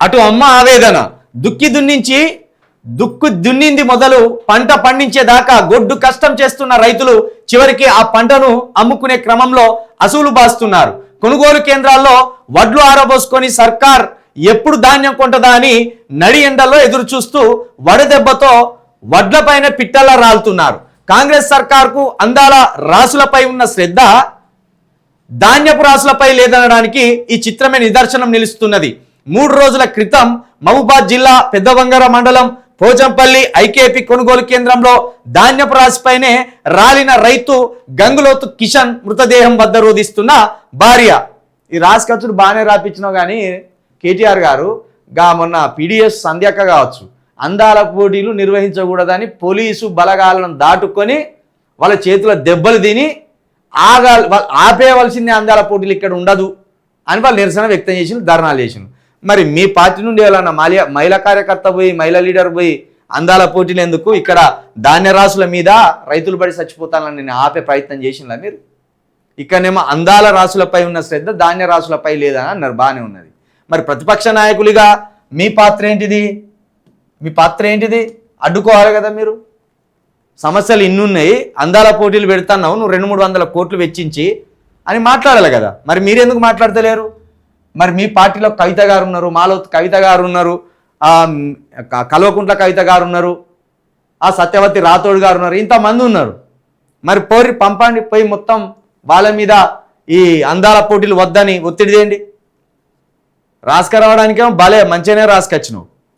అటు అమ్మ ఆవేదన. దుక్కి దున్నించి దుక్కు దున్నింది మొదలు పంట పండించేదాకా గొడ్డు కష్టం చేస్తున్న రైతులు చివరికి ఆ పంటను అమ్ముకునే క్రమంలో అసూలు బాస్తున్నారు. కొనుగోలు కేంద్రాల్లో వడ్లు ఆరబోసుకొని సర్కార్ ఎప్పుడు ధాన్యం కొంటదా అని నడి ఎండల్లో ఎదురు చూస్తూ వడదెబ్బతో వడ్లపైన పిట్టల్లా రాలుతున్నారు. కాంగ్రెస్ సర్కార్కు అందాల రాసులపై ఉన్న శ్రద్ధ ధాన్యపు రాసులపై లేదనడానికి ఈ చిత్రమే నిదర్శనం నిలుస్తున్నది. మూడు రోజుల క్రితం మహబూబాద్ జిల్లా పెద్దవంగర మండలం పోచంపల్లి ఐకేపీ కొనుగోలు కేంద్రంలో ధాన్యపు రాశిపైనే రాలిన రైతు గంగులోతు కిషన్ మృతదేహం వద్ద రోధిస్తున్న భార్య. ఈ రాసుకచ్చుడు బాగానే రాపించినావు కానీ కేటీఆర్ గారు గా మొన్న పీడిఎస్ సంధ్యాక కావచ్చు. అందాల పోటీలు నిర్వహించకూడదని పోలీసు బలగాలను దాటుకొని వాళ్ళ చేతుల దెబ్బలు తిని ఆగా ఆపేయవలసిందే అందాల పోటీలు ఇక్కడ ఉండదు అని వాళ్ళు నిరసన వ్యక్తం చేసిన ధర్నాలు చేసిన మరి మీ పార్టీ నుండి ఎవరన్నా మహిళ మహిళా కార్యకర్త పోయి మహిళా లీడర్ పోయి అందాల పోటీలు ఎందుకు ఇక్కడ ధాన్య రాసుల మీద రైతులు పడి చచ్చిపోతానని నేను ఆపే ప్రయత్నం చేసిందా మీరు? ఇక్కడనేమో అందాల రాసులపై ఉన్న శ్రద్ధ ధాన్య రాసులపై లేదని అన్నారు బాగానే ఉన్నది. మరి ప్రతిపక్ష నాయకులుగా మీ పాత్ర ఏంటిది? మీ పాత్ర ఏంటిది? అడ్డుకోవాలి కదా మీరు? సమస్యలు ఇన్నున్నాయి అందాల పోటీలు పెడుతున్నావు నువ్వు రెండు మూడు వందల కోట్లు వెచ్చించి అని మాట్లాడాలి కదా. మరి మీరెందుకు మాట్లాడతలేరు? మరి మీ పార్టీలో కవిత గారు ఉన్నారు మాలో కవిత గారు ఉన్నారు కల్వకుంట్ల కవిత గారు ఉన్నారు ఆ సత్యవతి రాథోడ్ గారు ఉన్నారు ఇంతమంది ఉన్నారు. మరి పోరి పంపండి పోయి మొత్తం వాళ్ళ మీద ఈ అందాల పోటీలు వద్దని ఒత్తిడి చేయండి. రాసుకురావడానికేమో భలే మంచిగానే రాసుకొచ్చినావు.